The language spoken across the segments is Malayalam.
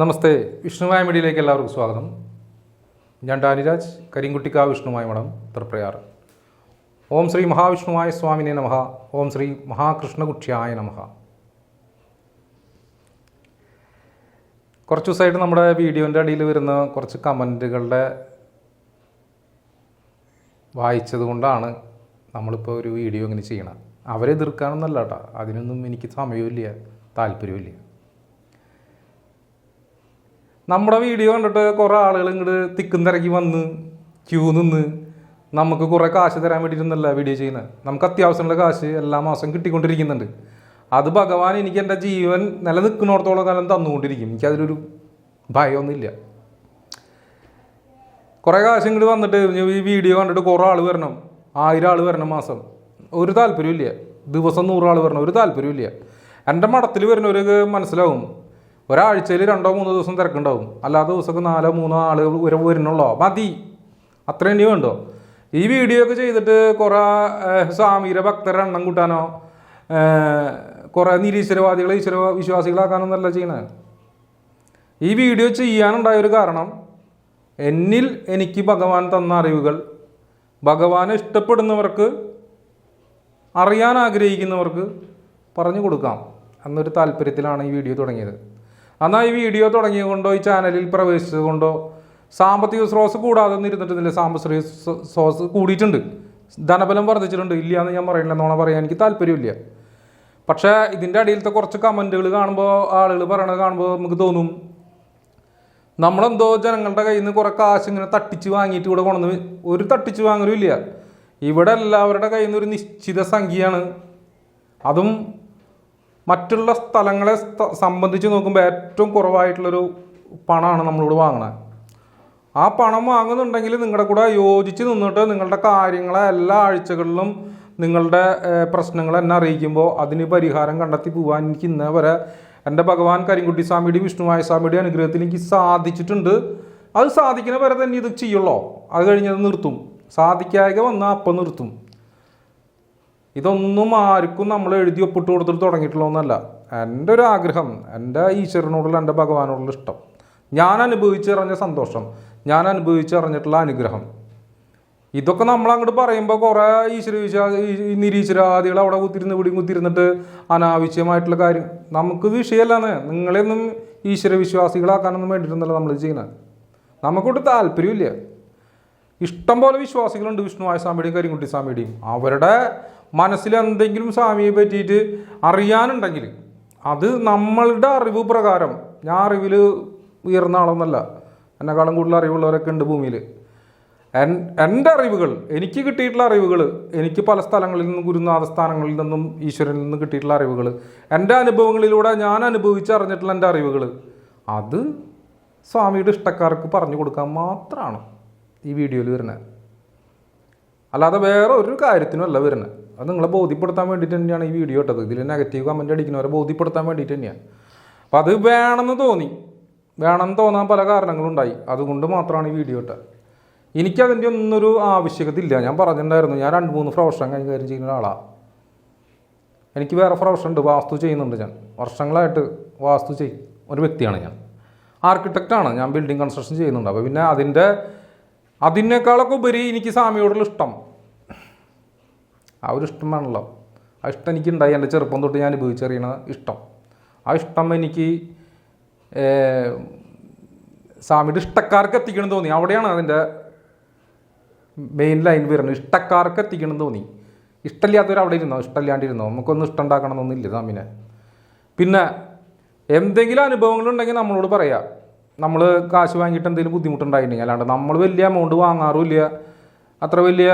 നമസ്തേ. വിഷ്ണുമായ മീഡിയയിലേക്ക് എല്ലാവർക്കും സ്വാഗതം. ഞാൻ ഡാനിരാജ് കരിങ്കുട്ടിക്കാവ് വിഷ്ണുമായ മഠം തൃപ്രയാർ. ഓം ശ്രീ മഹാവിഷ്ണുവായ സ്വാമിനെ നമഹ ഓം ശ്രീ മഹാകൃഷ്ണകുക്ഷ്യായ നമഹ കുറച്ച് ദിവസമായിട്ട് നമ്മുടെ വീഡിയോന്റെ അടിയിൽ വരുന്ന കുറച്ച് കമന്റുകളുടെ വായിച്ചത് കൊണ്ടാണ് നമ്മളിപ്പോൾ ഒരു വീഡിയോ ഇങ്ങനെ ചെയ്യണം അവരെ എതിർക്കാനൊന്നല്ല കേട്ടോ. അതിനൊന്നും എനിക്ക് സമയമില്ല താല്പര്യമില്ല. നമ്മുടെ വീഡിയോ കണ്ടിട്ട് കുറേ ആളുകൾ ഇങ്ങോട്ട് തിക്കും തിരക്കി വന്ന് ക്യൂ നിന്ന് നമുക്ക് കുറേ കാശ് തരാൻ വേണ്ടിയിട്ടൊന്നല്ല വീഡിയോ ചെയ്യുന്നത് നമുക്ക് അത്യാവശ്യമുള്ള കാശ് എല്ലാ മാസം കിട്ടിക്കൊണ്ടിരിക്കുന്നുണ്ട്. അത് ഭഗവാൻ എനിക്ക് എന്റെ ജീവൻ നിലനിൽക്കുന്നിടത്തോളം കാലം തന്നുകൊണ്ടിരിക്കും. എനിക്കതിലൊരു ഭയമൊന്നുമില്ല കുറേ കാശ് ഇങ്ങോട്ട് വന്നിട്ട് ഈ വീഡിയോ കണ്ടിട്ട് കുറേ ആൾ വരണം. ആയിരം ആൾ വരണം മാസം. ഒരു താല്പര്യമില്ല ദിവസം നൂറാൾ വരണം. ഒരു താല്പര്യമില്ല എന്റെ മഠത്തിൽ വരുന്നവർക്ക് മനസ്സിലാവും. ഒരാഴ്ചയിൽ രണ്ടോ മൂന്നോ ദിവസം തിരക്കുണ്ടാവും. അല്ലാത്ത ദിവസമൊക്കെ നാലോ മൂന്നോ ആളുകൾ വരെ വരുന്നുള്ളോ? മതി. അത്ര ഇനി വേണ്ടോ? ഈ വീഡിയോ ഒക്കെ ചെയ്തിട്ട് കുറേ സ്വാമിയുടെ ഭക്തരെ എണ്ണം കൂട്ടാനോ കുറേ നിരീശ്വരവാദികളെ ഈശ്വര വിശ്വാസികളാക്കാനൊന്നല്ല ചെയ്യണേ. ഈ വീഡിയോ ചെയ്യാനുണ്ടായ ഒരു കാരണം എന്നിൽ എനിക്ക് ഭഗവാൻ തന്ന അറിവുകൾ. ഭഗവാനെ ഇഷ്ടപ്പെടുന്നവർക്ക് അറിയാൻ ആഗ്രഹിക്കുന്നവർക്ക് പറഞ്ഞു കൊടുക്കാം. എന്നൊരു താല്പര്യത്തിലാണ് ഈ വീഡിയോ തുടങ്ങിയത്. എന്നാൽ ഈ വീഡിയോ തുടങ്ങിയതുകൊണ്ടോ ഈ ചാനലിൽ പ്രവേശിച്ചതുകൊണ്ടോ സാമ്പത്തിക സ്രോതസ് കൂടാതെ ഒന്നും ഇരുന്നിട്ടില്ല സാമ്പത്തിക സ്രോസ് കൂടിയിട്ടുണ്ട്. ധനബലം വർദ്ധിച്ചിട്ടുണ്ട്. ഇല്ല എന്ന് ഞാൻ പറയില്ല എന്നോണ പറയാൻ എനിക്ക് താല്പര്യമില്ല. പക്ഷേ ഇതിന്റെ അടിയിലത്തെ കുറച്ച് കമന്റുകൾ കാണുമ്പോൾ ആളുകൾ പറയണത് കാണുമ്പോൾ നമുക്ക് തോന്നും നമ്മളെന്തോ ജനങ്ങളുടെ കയ്യിൽ നിന്ന് കുറേ കാശ് ഇങ്ങനെ തട്ടിച്ച് വാങ്ങിയിട്ട് ഇവിടെ കൊണ്ടുവന്ന് ഒരു തട്ടിച്ച് വാങ്ങലും ഇല്ല. ഇവിടെ എല്ലാവരുടെ കയ്യിൽ നിന്ന് ഒരു നിശ്ചിത സംഖ്യയാണ്. അതും മറ്റുള്ള സ്ഥലങ്ങളെ സ്ഥ- സംബന്ധിച്ച് നോക്കുമ്പോൾ ഏറ്റവും കുറവായിട്ടുള്ളൊരു പണമാണ് നമ്മളിവിടെ വാങ്ങണത് ആ പണം വാങ്ങുന്നുണ്ടെങ്കിൽ നിങ്ങളുടെ കൂടെ യോജിച്ച് നിന്നിട്ട് നിങ്ങളുടെ കാര്യങ്ങളെ എല്ലാ ആഴ്ചകളിലും നിങ്ങളുടെ പ്രശ്നങ്ങൾ എന്നെ അറിയിക്കുമ്പോൾ അതിന് പരിഹാരം കണ്ടെത്തി പോകാൻ എനിക്ക് ഇന്നേ വരെ എന്റെ ഭഗവാൻ കരിങ്കുട്ടി സ്വാമിയുടെയും വിഷ്ണുവായ സ്വാമിയുടെയും അനുഗ്രഹത്തിൽ എനിക്ക് സാധിച്ചിട്ടുണ്ട്. അത് സാധിക്കുന്ന വരെ തന്നെ ഇത് ചെയ്യുള്ളൂ? അത് കഴിഞ്ഞത് നിർത്തും. സാധിക്കാതെ വന്നാൽ അപ്പം നിർത്തും. ഇതൊന്നും ആർക്കും നമ്മൾ എഴുതി ഒപ്പിട്ട് കൊടുത്തിട്ട് തുടങ്ങിയിട്ടുള്ള ഒന്നല്ല എന്റെ ഒരു ആഗ്രഹം എന്റെ ഈശ്വരനോടുള്ള എന്റെ ഭഗവാനോടുള്ള ഇഷ്ടം. ഞാൻ അനുഭവിച്ചറിഞ്ഞ സന്തോഷം ഞാൻ അനുഭവിച്ചറിഞ്ഞിട്ടുള്ള അനുഗ്രഹം. ഇതൊക്കെ നമ്മൾ അങ്ങോട്ട് പറയുമ്പോൾ കുറേ ഈശ്വര നിരീശ്വരാദികൾ അവിടെ കുത്തിരുന്ന് ഇവിടെ കുത്തിരുന്നിട്ട് അനാവശ്യമായിട്ടുള്ള കാര്യം. നമുക്ക് വിഷയമല്ലാന്ന് നിങ്ങളെയൊന്നും ഈശ്വര വിശ്വാസികളാക്കാനൊന്നും വേണ്ടിയിട്ടൊന്നുമല്ല നമ്മൾ ചെയ്യുന്നത്. നമുക്കൊട്ട് താല്പര്യമില്ല. ഇഷ്ടം പോലെ വിശ്വാസികളുണ്ട് വിഷ്ണുവായ സ്വാമിയുടെയും കരിങ്കുട്ടി സ്വാമിയുടെയും. അവരുടെ മനസ്സിൽ എന്തെങ്കിലും സ്വാമിയെ പറ്റിയിട്ട് അറിയാനുണ്ടെങ്കിൽ അത് നമ്മളുടെ അറിവ് പ്രകാരം ഞാൻ അറിവിൽ ഉയർന്ന ആളൊന്നല്ല എന്നെക്കാളും കൂടുതൽ അറിവുള്ളവരൊക്കെ ഉണ്ട് ഭൂമിയിൽ. എൻ എന്റെ അറിവുകൾ എനിക്ക് കിട്ടിയിട്ടുള്ള അറിവുകൾ എനിക്ക് പല സ്ഥലങ്ങളിൽ നിന്നും ഗുരുനാഥ സ്ഥാനങ്ങളിൽ നിന്നും ഈശ്വരനിൽ നിന്നും കിട്ടിയിട്ടുള്ള അറിവുകൾ എന്റെ അനുഭവങ്ങളിലൂടെ ഞാൻ അനുഭവിച്ചറിഞ്ഞിട്ടുള്ള എന്റെ അറിവുകൾ അത് സ്വാമിയുടെ ഇഷ്ടക്കാർക്ക് പറഞ്ഞു കൊടുക്കാൻ മാത്രമാണ്. ഈ വീഡിയോയിൽ വരുന്നത് അല്ലാതെ വേറെ ഒരു കാര്യത്തിനും അല്ല വരുന്നത് അത് നിങ്ങളെ ബോധ്യപ്പെടുത്താൻ വേണ്ടിയിട്ട് തന്നെയാണ് ഈ വീഡിയോ ഇട്ടത്. ഇതിൽ നെഗറ്റീവ് കമന്റ് അടിക്കുന്നവരെ ബോധ്യപ്പെടുത്താൻ വേണ്ടിയിട്ട് തന്നെയാണ്. അപ്പം അത് വേണമെന്ന് തോന്നി. വേണമെന്ന് തോന്നാൻ പല കാരണങ്ങളുണ്ടായി അതുകൊണ്ട് മാത്രമാണ് ഈ വീഡിയോ ഇട്ടത്. എനിക്കതിന്റെ ഒന്നൊരു ആവശ്യകത ഇല്ല. ഞാൻ പറഞ്ഞിട്ടുണ്ടായിരുന്നു ഞാൻ രണ്ട് മൂന്ന് പ്രൊഫഷൻ കൈകാര്യം ചെയ്യുന്ന ഒരാളാണ് എനിക്ക് വേറെ പ്രൊഫഷൻ ഉണ്ട് വാസ്തു ചെയ്യുന്നുണ്ട് ഞാൻ. വർഷങ്ങളായിട്ട് വാസ്തു ചെയ്യും ഒരു വ്യക്തിയാണ് ഞാൻ. ആർക്കിടെക്റ്റാണ് ഞാൻ ബിൽഡിംഗ് കൺസ്ട്രക്ഷൻ ചെയ്യുന്നുണ്ട്. അപ്പോൾ പിന്നെ അതിന്റെ അതിനേക്കാളൊക്കെ ഉപരി എനിക്ക് സ്വാമിയോടുള്ള ഇഷ്ടം. ആ ഒരു ഇഷ്ടമാണല്ലോ ആ ഇഷ്ടം എനിക്ക് ഉണ്ടായി എന്റെ ചെറുപ്പം തൊട്ട് ഞാൻ അനുഭവിച്ചറിയണ ഇഷ്ടം. ആ ഇഷ്ടം എനിക്ക് സ്വാമിയുടെ ഇഷ്ടക്കാർക്ക് എത്തിക്കണം തോന്നി. അവിടെയാണ് അതിന്റെ മെയിൻ ലൈൻ വരുന്നത്. ഇഷ്ടക്കാർക്ക് എത്തിക്കണം തോന്നി. ഇഷ്ടമില്ലാത്തവർ അവിടെ ഇരുന്നോ? ഇഷ്ടമില്ലാണ്ടിരുന്നോ? നമുക്കൊന്നും ഇഷ്ടം ഉണ്ടാക്കണമെന്നൊന്നുമില്ല സ്വാമിനെ. പിന്നെ എന്തെങ്കിലും അനുഭവങ്ങളുണ്ടെങ്കിൽ നമ്മളോട് പറയാം. നമ്മൾ കാശ് വാങ്ങിയിട്ട് എന്തെങ്കിലും ബുദ്ധിമുട്ടുണ്ടായിട്ടുണ്ടെങ്കിൽ അല്ലാണ്ട് നമ്മൾ വലിയ എമൗണ്ട് വാങ്ങാറുമില്ല അത്ര വലിയ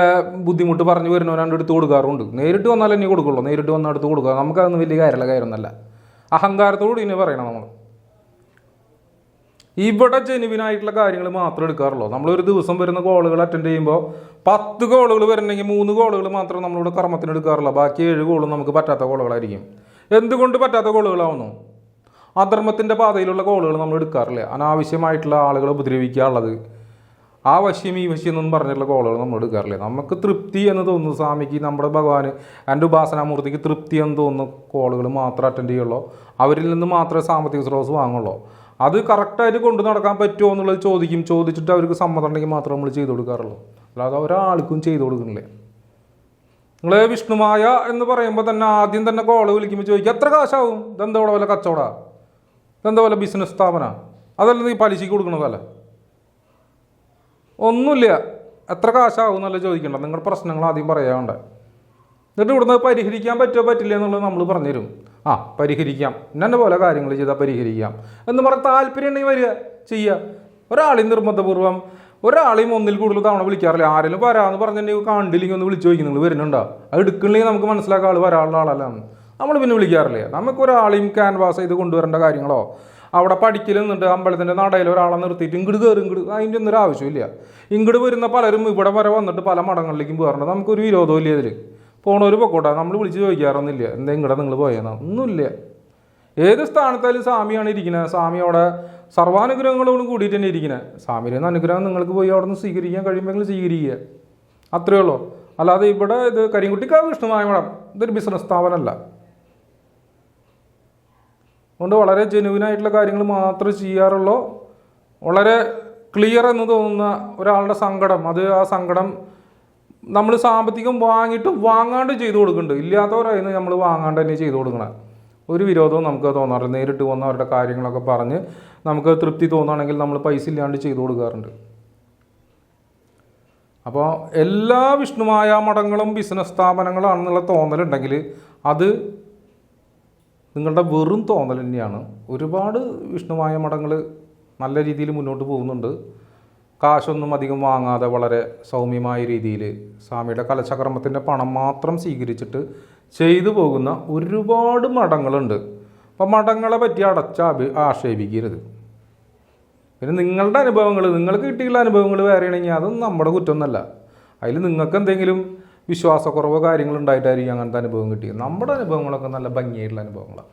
ബുദ്ധിമുട്ട് പറഞ്ഞു വരുന്നവരാണ്ട് എടുത്ത് കൊടുക്കാറുണ്ട്. നേരിട്ട് വന്നാൽ എന്നെ കൊടുക്കുള്ളൂ. നേരിട്ട് വന്നാൽ എടുത്ത് കൊടുക്കുക. നമുക്കതൊന്നും വലിയ കാര്യമുള്ള കാര്യമൊന്നുമല്ല. അഹങ്കാരത്തോട് ഇനി പറയണം നമ്മൾ ഇവിടെ ജെനുവിനായിട്ടുള്ള കാര്യങ്ങൾ മാത്രം എടുക്കാറുള്ളൂ. നമ്മളൊരു ദിവസം വരുന്ന കോളുകൾ അറ്റൻഡ് ചെയ്യുമ്പോൾ പത്ത് കോളുകൾ വരുന്നെങ്കിൽ മൂന്ന് കോളുകൾ മാത്രം നമ്മളിവിടെ കർമ്മത്തിന് എടുക്കാറുള്ളൂ. ബാക്കി ഏഴ് കോളും നമുക്ക് പറ്റാത്ത കോളുകളായിരിക്കും എന്തുകൊണ്ട് പറ്റാത്ത കോളുകളാവുന്നു അധർമ്മത്തിന്റെ പാതയിലുള്ള കോളുകൾ നമ്മൾ എടുക്കാറില്ല? അനാവശ്യമായിട്ടുള്ള ആളുകളെ ഉപദ്രവിക്കാറുള്ളത്. ആ വശ്യം ഈ വശ്യം എന്നൊന്നും പറഞ്ഞിട്ടുള്ള കോളുകൾ നമ്മൾ എടുക്കാറില്ല? നമുക്ക് തൃപ്തി എന്ന് തോന്നുന്നു സ്വാമിക്ക് നമ്മുടെ ഭഗവാന് എന്റെ ഉപാസനാമൂർത്തിക്ക് തൃപ്തി എന്ന് തോന്നുന്ന കോളുകൾ മാത്രം അറ്റൻഡ് ചെയ്യുള്ളൂ. അവരിൽ നിന്ന് മാത്രമേ സാമ്പത്തിക സ്രോതസ് വാങ്ങുള്ളൂ. അത് കറക്റ്റായിട്ട് കൊണ്ട് നടക്കാൻ പറ്റുമോ എന്നുള്ളത് ചോദിക്കും. ചോദിച്ചിട്ട് അവർക്ക് സമ്മതം ഉണ്ടെങ്കിൽ മാത്രമേ നമ്മൾ ചെയ്തു കൊടുക്കാറുള്ളൂ. അല്ലാതെ ഒരാൾക്കും ചെയ്തു കൊടുക്കുന്നില്ല? നിങ്ങൾ വിഷ്ണുമായ എന്ന് പറയുമ്പോൾ തന്നെ ആദ്യം തന്നെ കോൾ വിളിക്കുമ്പോൾ ചോദിക്കും എത്ര കാശാവും? ഇതെന്താ ഇവിടെ വല്ല കച്ചവടാ? ഇതെന്താ പോലെ ബിസിനസ് സ്ഥാപന? അതല്ല നീ പലിശയ്ക്ക് കൊടുക്കണതല്ല ഒന്നുമില്ല. എത്ര കാശാവും എന്നല്ല ചോദിക്കണ്ട. നിങ്ങളുടെ പ്രശ്നങ്ങൾ ആദ്യം പറയാണ്ട് എന്നിട്ട് ഇവിടുന്ന് പരിഹരിക്കാൻ പറ്റുമോ പറ്റില്ല എന്നുള്ളത് നമ്മൾ പറഞ്ഞുതരും. ആ പരിഹരിക്കാം. ഇന്നെ പോലെ കാര്യങ്ങൾ ചെയ്താൽ പരിഹരിക്കാം. എന്ന് പറഞ്ഞ താല്പര്യം ഉണ്ടെങ്കിൽ വരിക ചെയ്യുക. ഒരാളെയും നിർബന്ധപൂർവം ഒരാളെയും ഒന്നിൽ കൂടുതൽ തവണ വിളിക്കാറില്ല. ആരെങ്കിലും വരാമെന്ന് പറഞ്ഞിട്ടുണ്ടെങ്കിൽ കണ്ടില്ലെങ്കിൽ ഒന്ന് വിളിച്ചു ചോദിക്കും. നിങ്ങൾ വരുന്നുണ്ടോ? അത് എടുക്കണില്ലെങ്കിൽ നമുക്ക് മനസ്സിലാക്കാം ആൾ വരാനുള്ള ആളല്ല. നമ്മൾ പിന്നെ വിളിക്കാറില്ല? നമുക്കൊരാളെയും ക്യാൻവാസ് ചെയ്ത് കൊണ്ടുവരേണ്ട കാര്യങ്ങളോ? അവിടെ പഠിക്കൽ നിന്നിട്ട് അമ്പലത്തിന്റെ നടയിൽ ഒരാളെ നിർത്തിയിട്ട് ഇങ്ങോട്ട് കയറി ഇങ്ങോട്ട് അതിന്റെ ഒന്നും ഒരു ആവശ്യമില്ല ഇങ്ങോട്ട് വരുന്ന പലരും ഇവിടെ വരെ വന്നിട്ട് പല മടങ്ങളിലേക്കും പോകാറുണ്ട്. നമുക്കൊരു വിരോധവും ഇല്ല ഇതിൽ പോണവർ പൊക്കോട്ടെ നമ്മൾ വിളിച്ച് ചോദിക്കാറൊന്നുമില്ല. എന്താ ഇങ്ങടെ നിങ്ങൾ പോയെന്നാ? ഒന്നുമില്ല. ഏത് സ്ഥാനത്തായാലും സ്വാമിയാണ് ഇരിക്കുന്നത് അവിടെ സർവാനുഗ്രഹങ്ങളോടും കൂടിയിട്ട് തന്നെ ഇരിക്കുന്നത് സ്വാമിയുടെ നിന്ന് അനുഗ്രഹം നിങ്ങൾക്ക് പോയി അവിടെ നിന്ന് സ്വീകരിക്കാൻ കഴിയുമെങ്കിൽ സ്വീകരിക്കുക. അത്രയേ ഉള്ളൂ. അല്ലാതെ ഇവിടെ ഇത് കരിങ്കുട്ടിക്കാവ് വിഷ്ണുമായ മഠം ഇതൊരു ബിസിനസ് സ്ഥാപനമല്ല. അതുകൊണ്ട് വളരെ ജെനുവിനായിട്ടുള്ള കാര്യങ്ങൾ മാത്രമേ ചെയ്യാറുള്ളൂ. വളരെ ക്ലിയർ എന്ന് തോന്നുന്ന ഒരാളുടെ സങ്കടം അത് ആ സങ്കടം നമ്മൾ സാമ്പത്തികം വാങ്ങിയിട്ട് വാങ്ങാണ്ട് ചെയ്തു കൊടുക്കുന്നുണ്ട്. ഇല്ലാത്തവരായിരുന്നു നമ്മൾ വാങ്ങാണ്ട് തന്നെ ചെയ്തു കൊടുക്കണം ഒരു വിരോധവും നമുക്ക് തോന്നാറില്ല. നേരിട്ട് വന്ന് അവരുടെ കാര്യങ്ങളൊക്കെ പറഞ്ഞ് നമുക്ക് തൃപ്തി തോന്നുകയാണെങ്കിൽ നമ്മൾ പൈസ ഇല്ലാണ്ട് ചെയ്തു കൊടുക്കാറുണ്ട്. അപ്പോൾ എല്ലാ വിഷ്ണുമായ മഠങ്ങളും ബിസിനസ് സ്ഥാപനങ്ങളാണെന്നുള്ള തോന്നലുണ്ടെങ്കിൽ അത് നിങ്ങളുടെ വെറും തോന്നൽ തന്നെയാണ്. ഒരുപാട് വിഷ്ണുമായ മഠങ്ങൾ നല്ല രീതിയിൽ മുന്നോട്ട് പോകുന്നുണ്ട്. കാശൊന്നും അധികം വാങ്ങാതെ വളരെ സൗമ്യമായ രീതിയിൽ സ്വാമിയുടെ കലശക്രമത്തിന്റെ പണം മാത്രം സ്വീകരിച്ചിട്ട് ചെയ്തു പോകുന്ന ഒരുപാട് മഠങ്ങളുണ്ട്. അപ്പം മഠങ്ങളെ പറ്റി അടച്ച ആക്ഷേപിക്കരുത്. പിന്നെ നിങ്ങളുടെ അനുഭവങ്ങൾ നിങ്ങൾക്ക് കിട്ടിയുള്ള അനുഭവങ്ങൾ വേറെയാണെങ്കിൽ അതൊന്നും നമ്മുടെ കുറ്റമൊന്നല്ല അതിൽ നിങ്ങൾക്ക് എന്തെങ്കിലും വിശ്വാസക്കുറവോ കാര്യങ്ങളുണ്ടായിട്ടായിരിക്കും അങ്ങനത്തെ അനുഭവം കിട്ടിയത്. നമ്മുടെ അനുഭവങ്ങളൊക്കെ നല്ല ഭംഗിയായിട്ടുള്ള അനുഭവങ്ങളാണ്.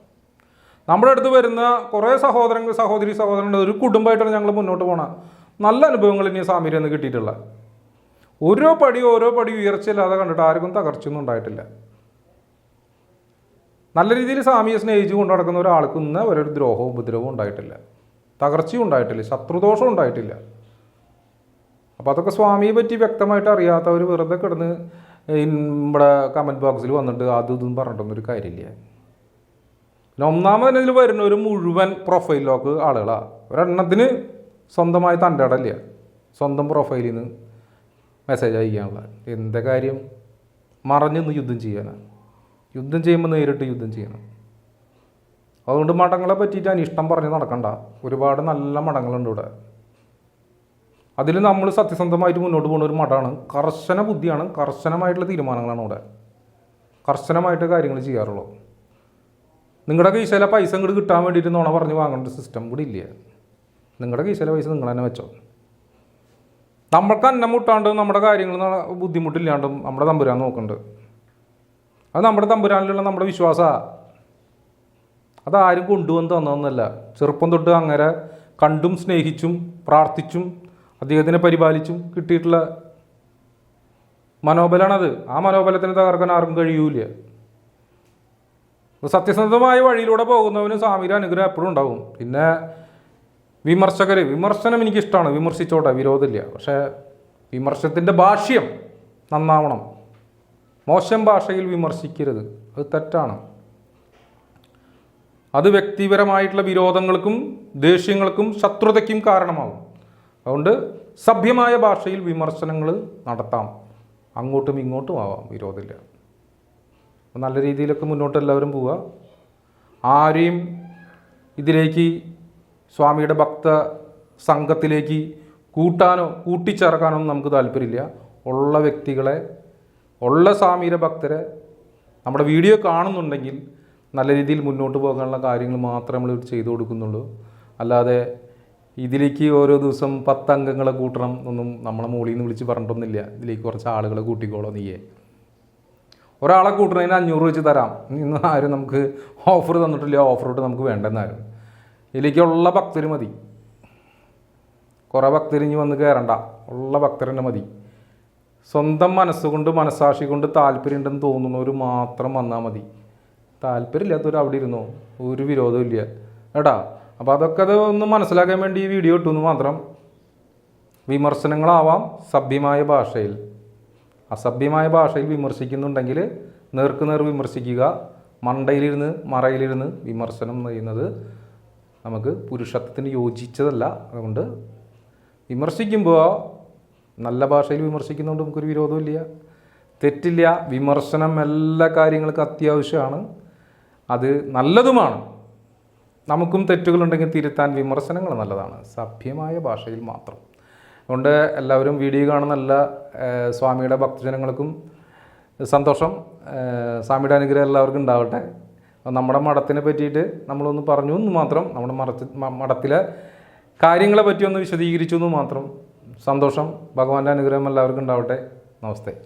നമ്മുടെ അടുത്ത് വരുന്ന കുറേ സഹോദരങ്ങൾ സഹോദരി സഹോദരങ്ങൾ ഒരു കുടുംബമായിട്ടാണ് ഞങ്ങൾ മുന്നോട്ട് പോണത് നല്ല അനുഭവങ്ങൾ ഇനി സാമീരിൽ നിന്ന് കിട്ടിയിട്ടുള്ള. ഓരോ പടി ഓരോ പടി ഉയർച്ചയില്ലാതെ കണ്ടിട്ട് ആർക്കും തകർച്ചയൊന്നും ഉണ്ടായിട്ടില്ല. നല്ല രീതിയിൽ സ്വാമിയെ സ്നേഹിച്ച് കൊണ്ടു നടക്കുന്ന ഒരാൾക്ക് ഇന്ന് വരെ ഒരു ദ്രോഹവും ഉപദ്രവവും ഉണ്ടായിട്ടില്ല. തകർച്ചയും ഉണ്ടായിട്ടില്ല ശത്രുദോഷവും ഉണ്ടായിട്ടില്ല. അപ്പോൾ അതൊക്കെ സ്വാമിയെ പറ്റി വ്യക്തമായിട്ട് അറിയാത്തവർ വെറുതെ കിടന്ന് നമ്മുടെ കമന്റ് ബോക്സിൽ വന്നിട്ട് അതും ഇതും പറഞ്ഞിട്ടൊന്നും ഒരു കാര്യമില്ല. പിന്നെ ഒന്നാമത് ഇതിൽ വരുന്ന ഒരു മുഴുവൻ പ്രൊഫൈൽ ആളുകളാണ് ഒരെണ്ണത്തിന് സ്വന്തമായി തന്റെ ഇടമില്ല സ്വന്തം പ്രൊഫൈലിൽ നിന്ന് മെസ്സേജ് അയക്കാനുള്ള. എന്താ കാര്യം? മറഞ്ഞൊന്ന് യുദ്ധം ചെയ്യാനാണ് യുദ്ധം ചെയ്യുമ്പോൾ നേരിട്ട് യുദ്ധം ചെയ്യണം. അതുകൊണ്ട് മഠങ്ങളെ പറ്റിയിട്ട് അനിഷ്ടം പറഞ്ഞ് നടക്കണ്ട. ഒരുപാട് നല്ല മഠങ്ങളുണ്ട് ഇവിടെ. അതിൽ നമ്മൾ സത്യസന്ധമായിട്ട് മുന്നോട്ട് പോകുന്ന ഒരു മഠമാണ് കർശന ബുദ്ധിയാണ് കർശനമായിട്ടുള്ള തീരുമാനങ്ങളാണ് അവിടെ. കർശനമായിട്ട് കാര്യങ്ങൾ ചെയ്യാറുള്ളൂ. നിങ്ങളുടെ കീശയിലെ പൈസ ഇങ്ങോട്ട് കിട്ടാൻ വേണ്ടിയിട്ട് നോണ പറഞ്ഞ് വാങ്ങേണ്ട സിസ്റ്റം കൂടി ഇല്ല? നിങ്ങളുടെ കീശയിലെ പൈസ നിങ്ങൾ തന്നെ വെച്ചോ. നമ്മൾക്ക് അന്നം മുട്ടാണ്ടും നമ്മുടെ കാര്യങ്ങൾ ബുദ്ധിമുട്ടില്ലാണ്ടും നമ്മുടെ തമ്പുരാൻ നോക്കുന്നുണ്ട് അത് നമ്മുടെ തമ്പുരാനിലുള്ള നമ്മുടെ വിശ്വാസമാണ് അതാരും കൊണ്ടുവന്ന് തന്നതെന്നല്ല. ചെറുപ്പം തൊട്ട് അങ്ങനെ കണ്ടും സ്നേഹിച്ചും പ്രാർത്ഥിച്ചും അദ്ദേഹത്തിനെ പരിപാലിച്ചും കിട്ടിയിട്ടുള്ള മനോബലാണത് ആ മനോബലത്തിന് തകർക്കാൻ ആർക്കും കഴിയൂല. സത്യസന്ധമായ വഴിയിലൂടെ പോകുന്നവന് സ്വാമിയുടെ അനുഗ്രഹം എപ്പോഴും ഉണ്ടാവും. പിന്നെ വിമർശകർ വിമർശനം എനിക്കിഷ്ടമാണ് വിമർശിച്ചോട്ടെ വിരോധമില്ല. പക്ഷേ വിമർശത്തിന്റെ ഭാഷ്യം നന്നാവണം. മോശം ഭാഷയിൽ വിമർശിക്കരുത്. അത് തെറ്റാണ്. അത് വ്യക്തിപരമായിട്ടുള്ള വിരോധങ്ങൾക്കും ദേഷ്യങ്ങൾക്കും ശത്രുതയ്ക്കും കാരണമാകും അതുകൊണ്ട് സഭ്യമായ ഭാഷയിൽ വിമർശനങ്ങൾ നടത്താം. അങ്ങോട്ടും ഇങ്ങോട്ടും ആവാം വിരോധമില്ല. നല്ല രീതിയിലൊക്കെ മുന്നോട്ട് എല്ലാവരും പോവുക. ആരെയും ഇതിലേക്ക് സ്വാമിയുടെ ഭക്ത സംഘത്തിലേക്ക് കൂട്ടാനോ കൂട്ടിച്ചേർക്കാനോ നമുക്ക് താല്പര്യമില്ല. ഉള്ള വ്യക്തികളെ ഉള്ള സ്വാമിയുടെ ഭക്തരെ നമ്മുടെ വീഡിയോ കാണുന്നുണ്ടെങ്കിൽ നല്ല രീതിയിൽ മുന്നോട്ട് പോകാനുള്ള കാര്യങ്ങൾ മാത്രമേ നമ്മൾ ചെയ്തു കൊടുക്കുന്നുള്ളൂ. അല്ലാതെ ഇതിലേക്ക് ഓരോ ദിവസം പത്ത് അംഗങ്ങളെ കൂട്ടണം എന്നൊന്നും നമ്മളെ മുകളിൽ നിന്ന് വിളിച്ച് പറഞ്ഞിട്ടൊന്നുമില്ല. ഇതിലേക്ക് കുറച്ച് ആളുകളെ കൂട്ടിക്കോളോ നീയേ. ഒരാളെ കൂട്ടണതിന് അഞ്ഞൂറ് വെച്ച് തരാം. ഇന്ന് ആരും നമുക്ക് ഓഫർ തന്നിട്ടില്ല. ഓഫർ ഇട്ട് നമുക്ക് വേണ്ടെന്നാരും. ഇതിലേക്കുള്ള ഭക്തർ മതി. കുറേ ഭക്തർ ഇനി വന്ന് കയറണ്ട ഉള്ള ഭക്തർ മതി. സ്വന്തം മനസ്സുകൊണ്ട് മനസ്സാക്ഷി കൊണ്ട് താല്പര്യമുണ്ടെന്ന് തോന്നുന്നവർ മാത്രം വന്നാൽ മതി. താല്പര്യമില്ലാത്തവർ അവിടെ ഇരുന്നോ? ഒരു വിരോധമില്ല എടാ അപ്പോൾ അതൊക്കെ അത് ഒന്ന് മനസ്സിലാക്കാൻ വേണ്ടി ഈ വീഡിയോ ഇട്ടു മാത്രം. വിമർശനങ്ങളാവാം സഭ്യമായ ഭാഷയിൽ. അസഭ്യമായ ഭാഷയിൽ വിമർശിക്കുന്നുണ്ടെങ്കിൽ നേർക്ക് നേർ വിമർശിക്കുക മണ്ടയിലിരുന്ന് മറയിലിരുന്ന് വിമർശനം ചെയ്യുന്നത് നമുക്ക് പുരുഷത്വത്തിന് യോജിച്ചതല്ല. അതുകൊണ്ട് വിമർശിക്കുമ്പോൾ നല്ല ഭാഷയിൽ വിമർശിക്കുന്നതുകൊണ്ട് നമുക്കൊരു വിരോധമില്ല. തെറ്റില്ല വിമർശനം എല്ലാ കാര്യങ്ങൾക്കും അത്യാവശ്യമാണ്. അത് നല്ലതുമാണ്. നമുക്കും തെറ്റുകളുണ്ടെങ്കിൽ തിരുത്താൻ വിമർശനങ്ങൾ നല്ലതാണ്. സഭ്യമായ ഭാഷയിൽ മാത്രം. അതുകൊണ്ട് എല്ലാവരും വീഡിയോ കാണുന്ന എല്ലാ സ്വാമിയുടെ ഭക്തജനങ്ങൾക്കും സന്തോഷം. സ്വാമിയുടെ അനുഗ്രഹം എല്ലാവർക്കും ഉണ്ടാവട്ടെ. നമ്മുടെ മഠത്തിനെ പറ്റിയിട്ട് നമ്മളൊന്ന് പറഞ്ഞു എന്ന് മാത്രം നമ്മുടെ മഠത്തി മഠത്തിലെ കാര്യങ്ങളെ പറ്റി ഒന്ന് വിശദീകരിച്ചു എന്ന് മാത്രം സന്തോഷം. ഭഗവാന്റെ അനുഗ്രഹം എല്ലാവർക്കും ഉണ്ടാവട്ടെ. നമസ്തേ.